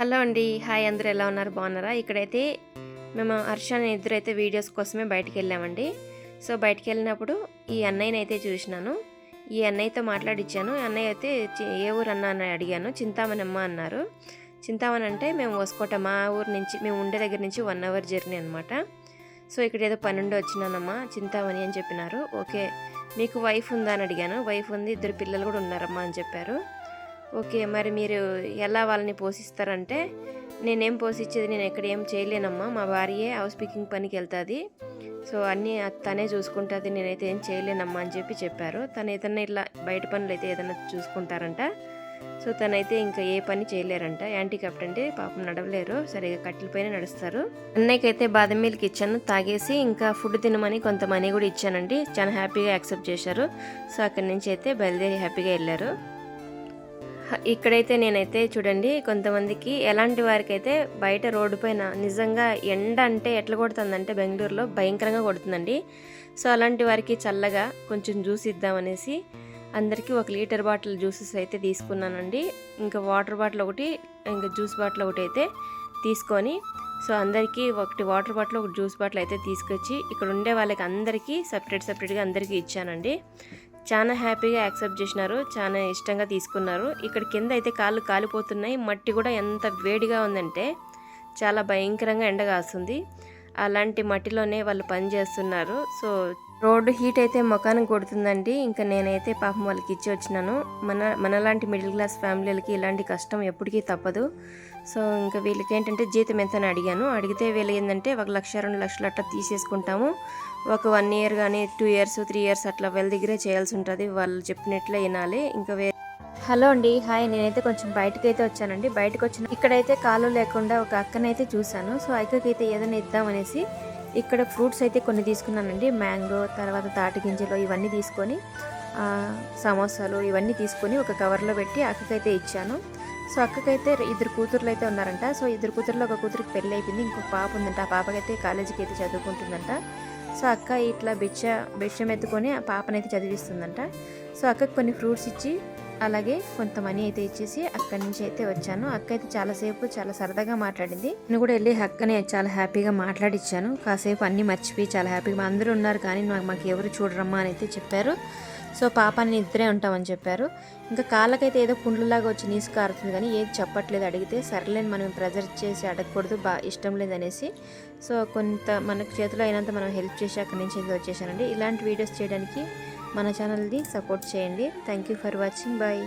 Hello అండి. Hi అందరూ ఎలా ఉన్నారు? బాగున్నారా? ఇక్కడైతే మేము హర్ష అనే ఇద్దరు అయితే వీడియోస్ కోసమే బయటికి వెళ్ళామండి. సో బయటికి వెళ్ళినప్పుడు ఈ అన్నయ్యని అయితే చూసినాను. ఈ అన్నయ్యతో మాట్లాడిచ్చాను. అన్నయ్య అయితే ఏ ఊరు అన్న అని అడిగాను. చింతామణి అమ్మ అన్నారు. చింతామణి అంటే మేము వసుకోట మా ఊరు నుంచి మేము ఉండే దగ్గర నుంచి వన్ అవర్ జర్నీ అనమాట సో ఇక్కడ ఏదో పన్నెండు వచ్చినానమ్మా చింతామణి అని చెప్పినారు. ఓకే మీకు వైఫ్ ఉందా అని అడిగాను. వైఫ్ ఉంది ఇద్దరు పిల్లలు కూడా ఉన్నారమ్మా అని చెప్పారు. ఓకే మరి మీరు ఎలా వాళ్ళని పోషిస్తారంటే నేనేం పోషించేది నేను ఎక్కడ ఏం చేయలేనమ్మా మా భార్యే హౌస్ పికింగ్ పనికి వెళ్తుంది. సో అన్నీ తనే చూసుకుంటుంది నేనైతే ఏం చేయలేనమ్మా అని చెప్పి చెప్పారు. తను ఏదన్నా ఇట్లా బయట పనులు అయితే ఏదైనా చూసుకుంటారంట. సో తనైతే ఇంకా ఏ పని చేయలేరంట. యాంటీ అంటే పాపం నడవలేరు సరిగా కట్టెలపైన నడుస్తారు నడుస్తారు. అన్నయ్యకైతే బాదం మిల్క్ ఇచ్చాను తాగేసి ఇంకా ఫుడ్ తినమని కొంత మనీ కూడా ఇచ్చానండి. చాలా హ్యాపీగా యాక్సెప్ట్ చేశారు. సో అక్కడి నుంచి అయితే బయలుదేరి హ్యాపీగా వెళ్ళారు. ఇక్కడైతే నేనైతే చూడండి కొంతమందికి ఎలాంటి వారికి అయితే బయట రోడ్డు పైన నిజంగా ఎండ అంటే ఎట్లా కొడుతుందంటే బెంగళూరులో భయంకరంగా కొడుతుందండి. సో అలాంటి వారికి చల్లగా కొంచెం జ్యూస్ ఇద్దామనేసి అందరికీ ఒక లీటర్ బాటిల్ జ్యూసెస్ అయితే తీసుకున్నానండి. ఇంకా వాటర్ బాటిల్ ఒకటి ఇంకా జ్యూస్ బాటిల్ ఒకటి అయితే తీసుకొని సో అందరికీ ఒకటి వాటర్ బాటిల్ ఒకటి జ్యూస్ బాటిల్ అయితే తీసుకొచ్చి ఇక్కడ ఉండే వాళ్ళకి అందరికీ సపరేట్ సపరేట్గా అందరికీ ఇచ్చానండి. చాలా హ్యాపీగా యాక్సెప్ట్ చేసినారు చాలా ఇష్టంగా తీసుకున్నారు. ఇక్కడ కింద అయితే కాళ్ళు కాలిపోతున్నాయి మట్టి కూడా ఎంత వేడిగా ఉందంటే చాలా భయంకరంగా ఎండ కాస్తుంది అలాంటి మట్టిలోనే వాళ్ళు పని చేస్తున్నారు. సో రోడ్డు హీట్ అయితే ముఖానికి కొడుతుందండి. ఇంకా నేనైతే పాపం వాళ్ళకి ఇచ్చి వచ్చినాను. మన మనలాంటి మిడిల్ క్లాస్ ఫ్యామిలీలకి ఇలాంటి కష్టం ఎప్పటికీ తప్పదు. సో ఇంకా వీళ్ళకి ఏంటంటే జీతం ఎంత అని అడిగాను. అడిగితే వీళ్ళు ఏంటంటే ఒక లక్ష రెండు లక్షలు అట్లా తీసేసుకుంటాము. ఒక వన్ ఇయర్ కానీ టూ ఇయర్స్ త్రీ ఇయర్స్ అట్లా వీళ్ళ దగ్గరే చేయాల్సి ఉంటుంది. వాళ్ళు చెప్పినట్లే వినాలి. ఇంకా హలో అండి. హాయ్. నేనైతే కొంచెం బయటకు అయితే వచ్చానండి. బయటకు వచ్చిన ఇక్కడైతే కాలు లేకుండా ఒక అక్కనైతే చూశాను. సో అక్కకైతే ఏదైనా ఇద్దామనేసి ఇక్కడ ఫ్రూట్స్ అయితే కొన్ని తీసుకున్నానండి. మ్యాంగో తర్వాత తాటి గింజలు ఇవన్నీ తీసుకొని సమోసాలు ఇవన్నీ తీసుకొని ఒక కవర్లో పెట్టి అక్కకైతే ఇచ్చాను. సో అక్కకైతే ఇద్దరు కూతుర్లు అయితే ఉన్నారంట. సో ఇద్దరు కూతుర్లో ఒక కూతురికి పెళ్ళి అయిపోయింది. ఇంకొక పాప ఉందంట. ఆ పాపకైతే కాలేజీకి అయితే చదువుకుంటుందంట. సో అక్క ఇట్లా బిచ్చ బిచ్చం ఎత్తుకొని ఆ పాపనైతే చదివిస్తుందంట. సో అక్కకి కొన్ని ఫ్రూట్స్ ఇచ్చి అలాగే కొంత మనీ అయితే ఇచ్చేసి అక్కడి నుంచి అయితే వచ్చాను. అక్క అయితే చాలాసేపు చాలా సరదాగా మాట్లాడింది. నేను కూడా వెళ్ళి అక్కనే చాలా హ్యాపీగా మాట్లాడిచ్చాను. కాసేపు అన్నీ మర్చిపోయి చాలా హ్యాపీగా అందరూ ఉన్నారు కానీ మాకు ఎవరు చూడరమ్మా అని అయితే చెప్పారు. సో పాపాన్ని ఇద్దరే ఉంటామని చెప్పారు. ఇంకా కాళ్ళకైతే ఏదో పుండ్లలాగా వచ్చి నీసు కారుతుంది కానీ ఏది చెప్పట్లేదు. అడిగితే సర్లేని మనం ప్రెజర్ చేసి అడగకూడదు బా ఇష్టం లేదనేసి సో కొంత మనకు చేతిలో అయినంత మనం హెల్ప్ చేసి అక్కడి నుంచి అయితే వచ్చేసానండి. ఇలాంటి వీడియోస్ చేయడానికి మన ఛానల్ని సపోర్ట్ చేయండి. Thank you for watching. Bye.